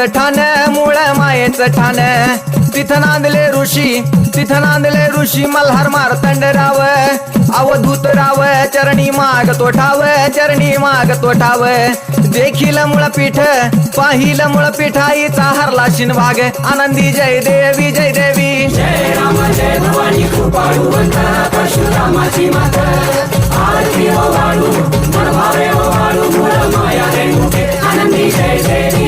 आंबेचं ठाण मुळ मायेचं ठाण. तिथं नांदले ऋषी तिथं नांदले ऋषी. मल्हार मारतंड राव अवधूत राव चरणी माग तो ठाव चरणी माग तो ठाव देखील मुळ पीठ पाहिलं मुळ आईचा हरला शिन भाग आनंदी जय देवी जय देवी. जय राम जय भवानी कृपाळू परशुरामाची मात आरती वाळू मन वाळू मूळ माया रेणुके. आनंदी जय जय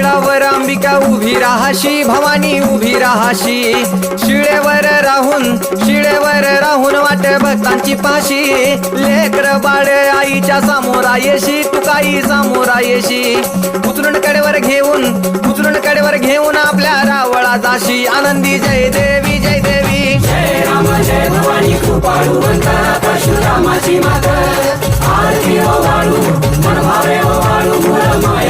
शिळावर अंबिका उभी राहाशी भवानी उभी राहाशी. शिळेवर राहून शिळेवर राहून वाट भक्तांची पाशी. लेकर बाळ आईच्या समोरा येशी तुकाई समोरा येशी उचलून कडेवर घेऊन उचलून कडेवर घेऊन आपल्या रावळा जाशी. आनंदी जय देवी जय देवी. जय जय भवानी परशुरामाची माता. आरती ओ वाळू मन ओ वाळू मूळ माया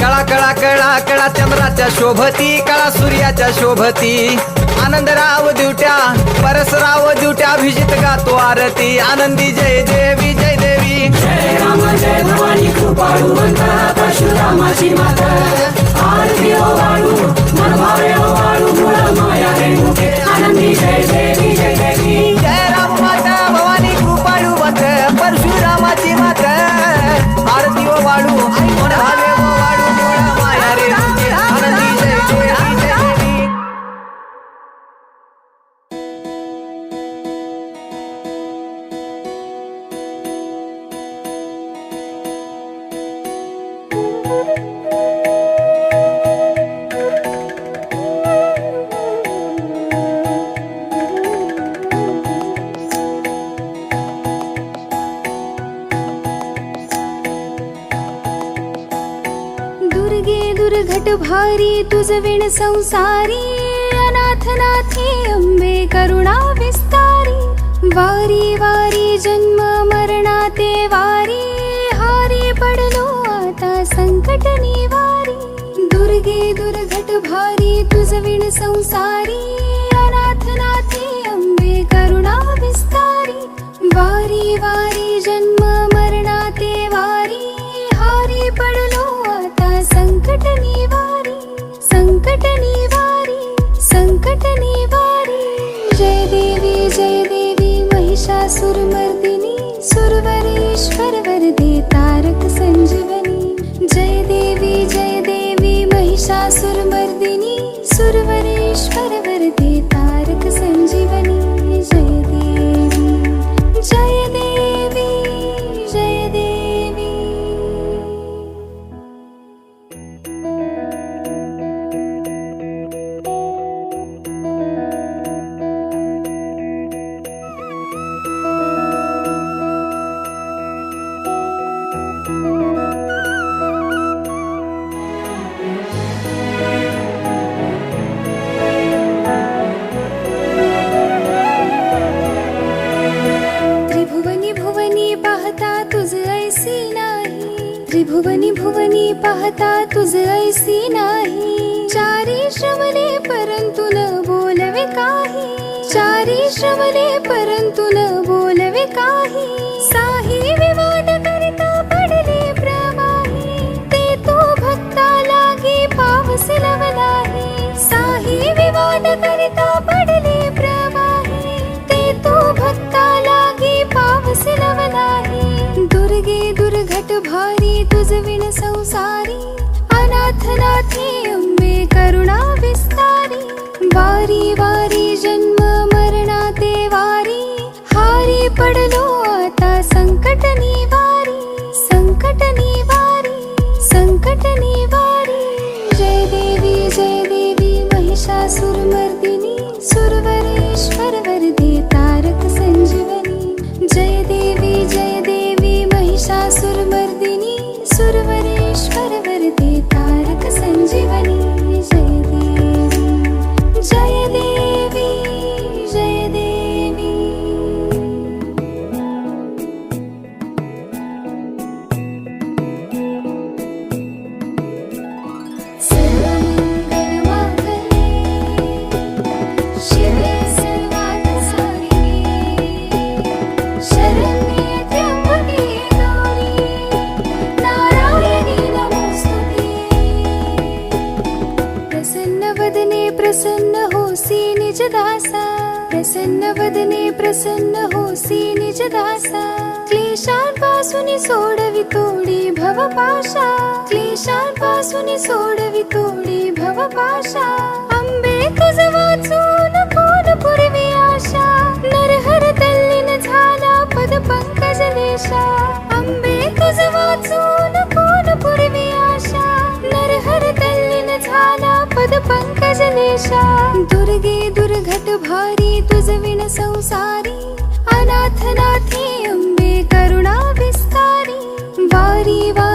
कळा कळा कळा कळा चंद्राच्या शोभती कळा सूर्याच्या शोभती. आनंदराव दिवट्या परसराव दिवट्या अभिजित गातो आरती. आनंदी जय देवी जय देवी. जय राम जय भवानी कृपाळूवंत परशुरामाची माता. आरती भारी तुझ विण संसारी अनाथनाथी अंबे करुणा विस्तारी. वारी वारी जन्म मरणा ते वारी हारी पडलो आता संकट निवारी. दुर्गे दुर्घट भारी तुझ विण संसारी भुवनी पाहता तुझ ऐसी नाही. चारी श्रवणे परंतु न बोलवे काही. चारी श्रवणे परंतु न बोलवे काही. साही विवाद करता पडले प्रवाही. ते तो भक्ता लागे पावस लवलाही. साही विवाद करता पडले प्रवाही. ते तो भक्ता लागे पावस लवलाही. दुर्गे दुर्घट भारी तुझ विण संसारी अनाथनाथी अम्बे करुणा विस्तवा निज दासा प्रसन्न वदने प्रसन्न होसी निज दासा. क्लेशांपासून सोडवी तोडी भवपाशा. क्लेशांपासून सोडवी तोडी भवपाशा. अंबे तुझ वाचून कोण पूर्वी आशा. नरहर तल्लीन झाला पद पंकज देशा आशा दुर्गे दुर्घट भारी तुझ विण संसारी अनाथ अंबे करुणा विस्तारी वारी वारी